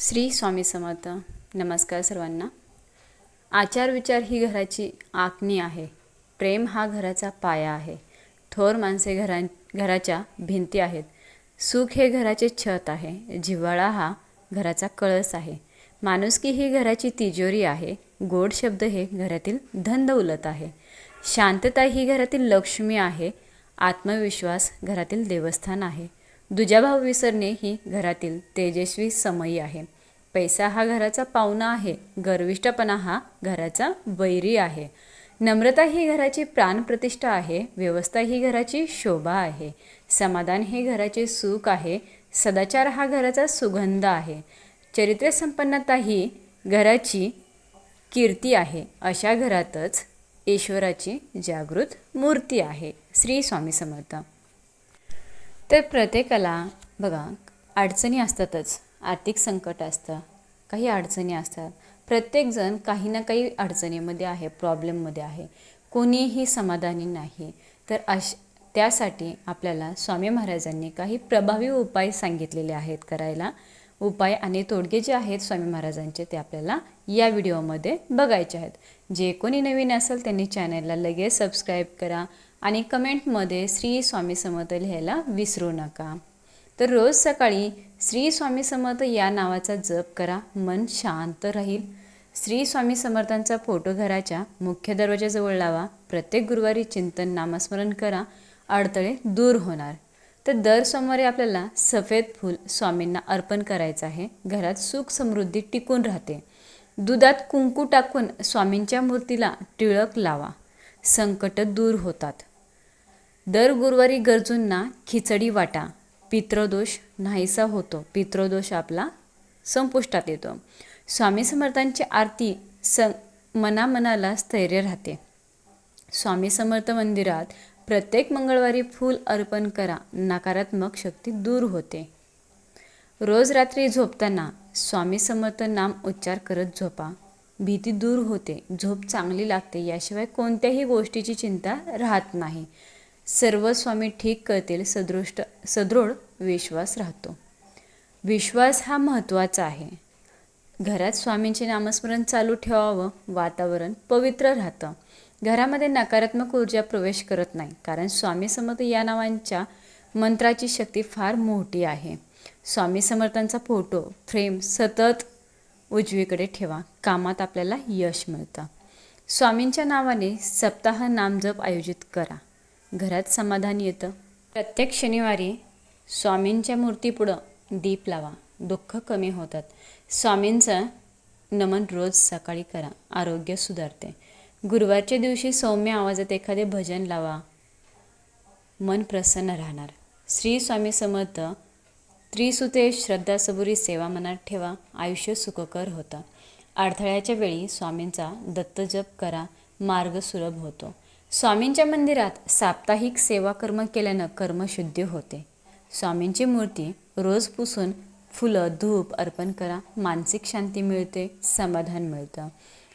श्री स्वामी समर्थ. नमस्कार सर्वांना. आचार विचार ही घराची आखणी आहे. प्रेम हा घराचा पाया आहे. थोर माणसे घरा घराच्या भिंती आहेत. सुख हे घराचे छत आहे. जिव्हाळा हा घराचा कळस आहे. माणुसकी ही घराची तिजोरी आहे. गोड शब्द हे घरातील धनदौलत आहे. शांतता ही घरातील लक्ष्मी आहे. आत्मविश्वास घरातील देवस्थान आहे. दुजाभाव विसरणे ही घरातील तेजस्वी समयी आहे. पैसा हा घराचा पाहुणा आहे. गर्विष्ठपणा हा घराचा वैरी आहे. नम्रता ही घराची प्राणप्रतिष्ठा आहे. व्यवस्था ही घराची शोभा आहे. समाधान हे घराचे सुख आहे. सदाचार हा घराचा सुगंध आहे. चरित्रसंपन्नता ही घराची कीर्ती आहे. अशा घरातच ईश्वराची जागृत मूर्ती आहे. श्री स्वामी समर्थ. तर प्रत्येकाला बघा अडचणी असतातच आर्थिक संकट असतं काही अडचणी असतात. प्रत्येकजण काही ना काही अडचणीमध्ये आहे प्रॉब्लेममध्ये आहे. कोणीही समाधानी नाही. तर अश त्यासाठी आपल्याला स्वामी महाराजांनी काही प्रभावी उपाय सांगितलेले आहेत करायला. उपाय आणि तोडगे जे आहेत स्वामी महाराजांचे ते आपल्याला या व्हिडिओमध्ये बघायचे आहेत. जे कोणी नवीन असेल त्यांनी चॅनलला लगेच सबस्क्राईब करा. आणि कमेंटमध्ये श्री स्वामी समर्थ लिहायला विसरू नका. तर रोज सकाळी श्री स्वामी समर्थ या नावाचा जप करा मन शांत राहील. श्री स्वामी समर्थांचा फोटो घराच्या मुख्य दरवाजाजवळ लावा प्रत्येक गुरुवारी चिंतन नामस्मरण करा अडथळे दूर होणार. तर दर सोमवारी आपल्याला सफेद फूल स्वामींना अर्पण करायचं आहे. घरात सुख समृद्धी टिकून राहते. दुधात कुंकू टाकून स्वामींच्या मूर्तीला टिळक लावा. संकट दूर होतात. दर गुरुवारी गरजूंना खिचडी वाटा. पितृदोष नाहीसा होतो. पितृदोष आपला संपुष्टात येतो. स्वामी समर्थांची आरती स मनामनाला स्थैर्य राहते. स्वामी समर्थ मंदिरात प्रत्येक मंगळवारी फूल अर्पण करा. नकारात्मक शक्ती दूर होते. रोज रात्री झोपताना स्वामी समर्थ नाम उच्चार करत झोपा. भीती दूर होते झोप चांगली लागते याशिवाय कोणत्याही गोष्टीची चिंता राहत नाही. सर्व स्वामी ठीक करतील सदृष्ट सदृढ विश्वास राहतो. विश्वास हा महत्त्वाचा आहे. घरात स्वामींचे नामस्मरण चालू ठेवावं वातावरण पवित्र राहतं. घरामध्ये नकारात्मक ऊर्जा प्रवेश करत नाही कारण स्वामी समर्थ या नावांच्या मंत्राची शक्ती फार मोठी आहे. स्वामी समर्थांचा फोटो फ्रेम सतत उजवीकडे ठेवा. कामात आपल्याला यश मिळतं. स्वामींच्या नावाने सप्ताह नामजप आयोजित करा. घरात समाधान येतं. प्रत्येक शनिवारी स्वामींच्या मूर्तीपुढं दीप लावा. दुःख कमी होतात. स्वामींचं नमन रोज सकाळी करा. आरोग्य सुधारते. गुरुवारच्या दिवशी सौम्य आवाजात एखादे भजन लावा. मन प्रसन्न राहणार. श्री स्वामी समर्थ त्रिसुते श्रद्धा सबुरी सेवा मनात ठेवा आयुष्य सुखकर होतं. अडथळ्याच्या वेळी स्वामींचा दत्तजप करा मार्ग सुलभ होतो. स्वामींच्या मंदिरात साप्ताहिक सेवा कर्म केल्यानं कर्मशुद्धी होते. स्वामींची मूर्ती रोज पुसून फुलं धूप अर्पण करा मानसिक शांती मिळते समाधान मिळतं.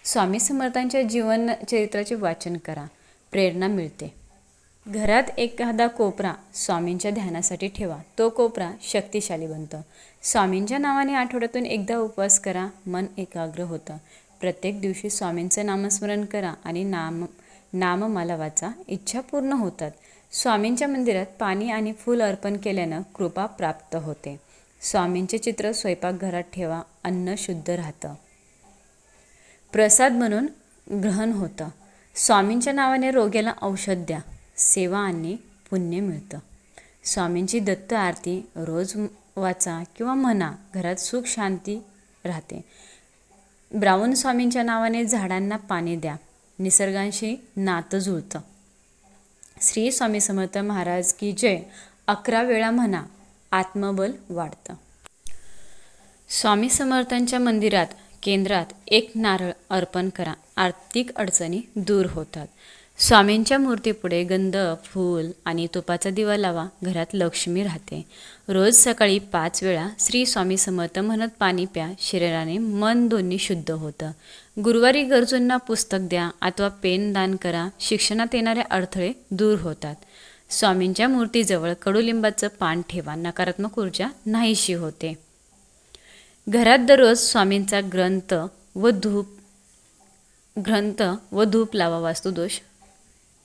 स्वामी समर्थांच्या जीवन चरित्राचे वाचन करा प्रेरणा मिळते. घरात एखादा कोपरा स्वामींच्या ध्यानासाठी ठेवा. तो कोपरा शक्तिशाली बनतो. स्वामींच्या नावाने आठवड्यातून एकदा उपवास करा मन एकाग्र होतं. प्रत्येक दिवशी स्वामींचं नामस्मरण करा आणि नाम नाममाला वाचा. इच्छा पूर्ण होतात. स्वामींच्या मंदिरात पाणी आणि फूल अर्पण केल्यानं कृपा प्राप्त होते. स्वामींचे चित्र स्वयंपाकघरात ठेवा. अन्न शुद्ध राहतं. प्रसाद म्हणून ग्रहण होतं. स्वामींच्या नावाने रोग्याला औषध द्या. सेवा आणि पुण्य मिळतं. स्वामींची दत्त आरती रोज वाचा किंवा म्हणा घरात सुख शांती राहते. ब्राऊन स्वामींच्या नावाने झाडांना पाणी द्या. निसर्गांशी नातं जुळतं. श्री स्वामी समर्थ महाराज की जय. अकरा वेळा म्हणा आत्मबल वाढतं. स्वामी समर्थांच्या मंदिरात केंद्रात एक नारळ अर्पण करा. आर्थिक अडचणी दूर होतात. स्वामींच्या मूर्तीपुढे गंध फूल आणि तुपाचा दिवा लावा घरात लक्ष्मी राहते. रोज सकाळी पाच वेळा श्री स्वामी समर्थ म्हणत पाणी प्या शरीराने मन दोन्ही शुद्ध होतं. गुरुवारी गरजूंना पुस्तक द्या अथवा पेन दान करा शिक्षणात येणारे अडथळे दूर होतात. स्वामींच्या मूर्तीजवळ कडुलिंबाचं पान ठेवा नकारात्मक ऊर्जा नाहीशी होते. घरात दररोज स्वामींचा ग्रंथ व धूप ग्रंथ व धूप लावा वास्तुदोष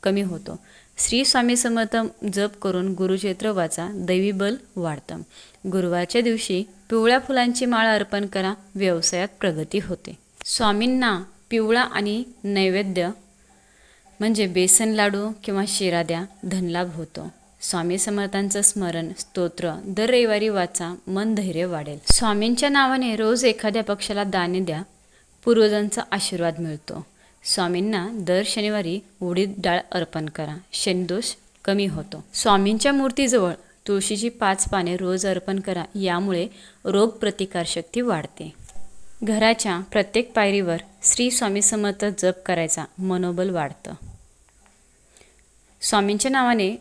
कमी होतो. श्री स्वामी समर्थ जप करून गुरुक्षेत्र वाचा दैवी बल वाढतं. गुरुवारच्या दिवशी पिवळ्या फुलांची माळ अर्पण करा व्यवसायात प्रगती होते. स्वामींना पिवळा आणि नैवेद्य म्हणजे बेसन लाडू किंवा शिरा द्या धनलाभ होतो. स्वामी समर्थांचं स्मरण स्तोत्र दर रविवारी वाचा मन धैर्य वाढेल. स्वामींच्या नावाने रोज एखाद्या पक्षाला दाने द्या पूर्वजांचा आशीर्वाद मिळतो. स्वामींना दर शनिवारी उडीद डाळ अर्पण करा. शनिदोष कमी होतो. स्वामींच्या मूर्तीजवळ तुळशीची पाच पाने रोज अर्पण करा. यामुळे रोगप्रतिकारशक्ती वाढते. घराच्या प्रत्येक पायरीवर श्री स्वामी समर्थ जप करायचा मनोबल वाढतं. स्वामींच्या नावाने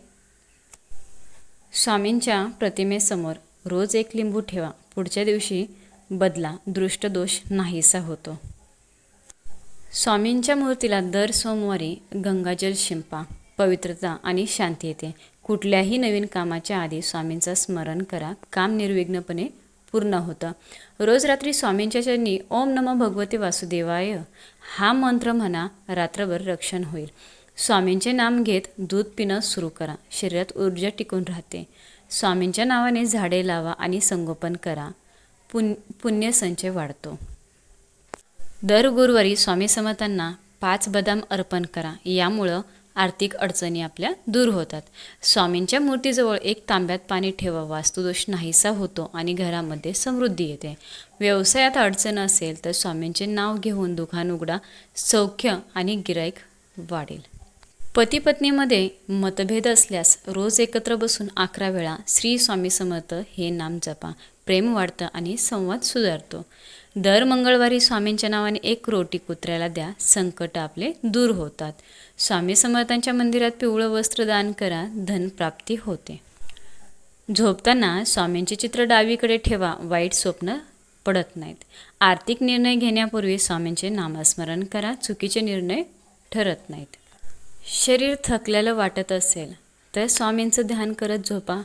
स्वामींच्या प्रतिमेसमोर रोज एक लिंबू ठेवा. पुढच्या दिवशी बदला दृष्टदोष नाहीसा होतो. स्वामींच्या मूर्तीला दर सोमवारी गंगाजल शिंपा पवित्रता आणि शांती येते. कुठल्याही नवीन कामाच्या आधी स्वामींचं स्मरण करा. काम निर्विघ्नपणे पूर्ण होतं. रोज रात्री स्वामींच्या चरणी ओम नम भगवते वासुदेवाय हा मंत्र म्हणा रात्रभर रक्षण होईल. स्वामींचे नाम घेत दूध पिणं सुरू करा. शरीरात ऊर्जा टिकून राहते. स्वामींच्या नावाने झाडे लावा आणि संगोपन करा. पुण्य पुण्यसंचय वाढतो. दर गुरुवारी स्वामी समर्थांना पाच बदाम अर्पण करा. यामुळं आर्थिक अडचणी आपल्या दूर होतात. स्वामींच्या मूर्तीजवळ एक तांब्यात पाणी ठेवा वास्तुदोष नाहीसा होतो आणि घरामध्ये समृद्धी येते. व्यवसायात अडचण असेल तर स्वामींचे नाव घेऊन दुकान उघडा सौख्य आणि गिराईक वाढेल. पती पत्नीमध्ये मतभेद असल्यास रोज एकत्र बसून अकरा वेळा श्री स्वामी समर्थ हे नाम जपा प्रेम वाढतं आणि संवाद सुधारतो. दर मंगळवारी स्वामींच्या नावाने एक रोटी कुत्र्याला द्या संकट आपले दूर होतात. स्वामी समर्थांच्या मंदिरात पिवळं वस्त्र दान करा धनप्राप्ती होते. झोपताना स्वामींचे चित्र डावीकडे ठेवा वाईट स्वप्न पडत नाहीत. आर्थिक निर्णय घेण्यापूर्वी स्वामींचे नामस्मरण करा चुकीचे निर्णय ठरत नाहीत. शरीर थकलेलं वाटत असेल तर स्वामींचं ध्यान करत झोपा.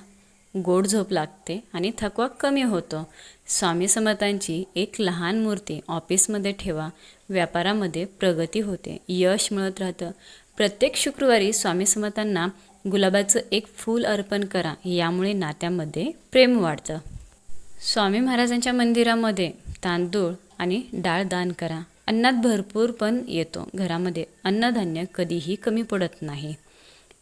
गोड झोप लागते आणि थकवा कमी होतो. स्वामी समर्थांची एक लहान मूर्ती ऑफिसमध्ये ठेवा. व्यापारामध्ये प्रगती होते. यश मिळत राहतं. प्रत्येक शुक्रवारी स्वामी समर्थांना गुलाबाचं एक फूल अर्पण करा. यामुळे नात्यामध्ये प्रेम वाढतं. स्वामी महाराजांच्या मंदिरामध्ये तांदूळ आणि डाळ दान करा. अन्नात भरपूर पण येतो घरामध्ये. अन्नधान्य कधीही कमी पडत नाही.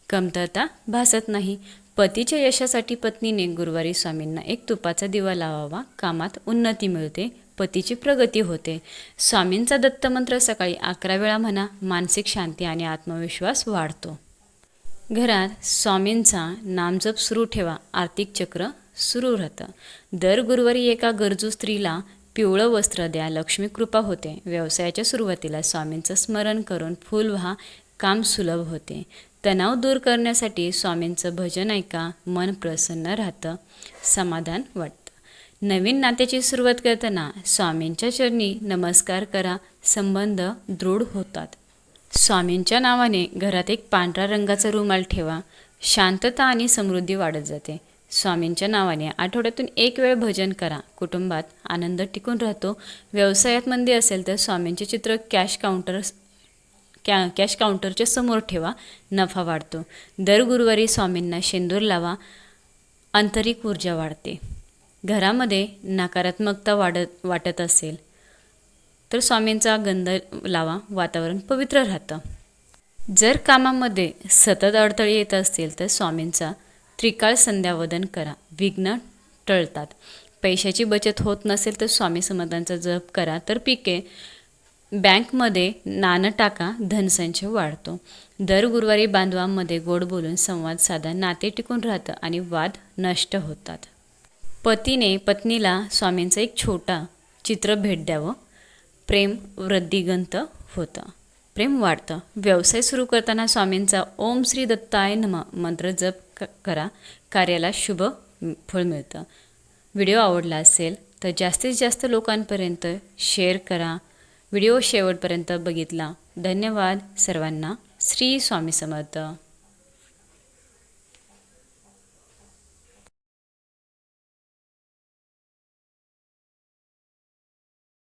कमतरता भासत नाही. पतीच्या यशासाठी पत्नीने गुरुवारी स्वामींना एक तुपाचा दिवा लावावा. कामात उन्नती मिळते. पतीची प्रगती होते. स्वामींचा दत्तमंत्र सकाळी अकरा वेळा म्हणा मानसिक शांती आणि आत्मविश्वास वाढतो. घरात स्वामींचा नामजप सुरू ठेवा. आर्थिक चक्र सुरू राहतं. दर गुरुवारी एका गरजू स्त्रीला पिवळं वस्त्र द्या लक्ष्मी कृपा होते. व्यवसायाच्या सुरुवातीला स्वामींचं स्मरण करून फूल व्हा काम सुलभ होते. तणाव दूर करण्यासाठी स्वामींचं भजन ऐका मन प्रसन्न राहतं समाधान वाटतं. नवीन नात्याची सुरुवात करताना स्वामींच्या चरणी नमस्कार करा संबंध दृढ होतात. स्वामींच्या नावाने घरात एक पांढऱ्या रंगाचा रुमाल ठेवा शांतता आणि समृद्धी वाढत जाते. स्वामींच्या नावाने. आठवड्यातून एक वेळ भजन करा. कुटुंबात आनंद टिकून राहतो. व्यवसायात मंदी असेल तर स्वामींचे चित्र कॅश काउंटर कॅ कॅश काउंटरच्या समोर ठेवा. नफा वाढतो. दर गुरुवारी स्वामींना शेंदूर लावा. आंतरिक ऊर्जा वाढते. घरामध्ये नकारात्मकता वाढत वाटत असेल तर स्वामींचा गंध लावा. वातावरण पवित्र राहतं. जर कामामध्ये सतत अडथळे येत असतील तर स्वामींचा त्रिकाळ संध्यावदन करा. विघ्न टळतात. पैशाची बचत होत नसेल तर स्वामी समर्थांचा जप करा. तर पिके बँकमध्ये नाणं टाका धनसंचय वाढतो. दर गुरुवारी बांधवांमध्ये गोड बोलून संवाद साधा नाते टिकून राहतं आणि वाद नष्ट होतात. पतीने पत्नीला स्वामींचं एक छोटा चित्र भेट द्यावं. प्रेम वृद्धिगंत होतं. प्रेम वाढतं. व्यवसाय सुरू करताना स्वामींचा ओम श्री दत्ताय नम मंत्र जप क करा. कार्याला शुभ फळ मिळतं. व्हिडिओ आवडला असेल तर जास्तीत जास्त लोकांपर्यंत शेअर करा. व्हिडिओ शेवटपर्यंत बघितला. धन्यवाद सर्वांना. श्री स्वामी समर्थ.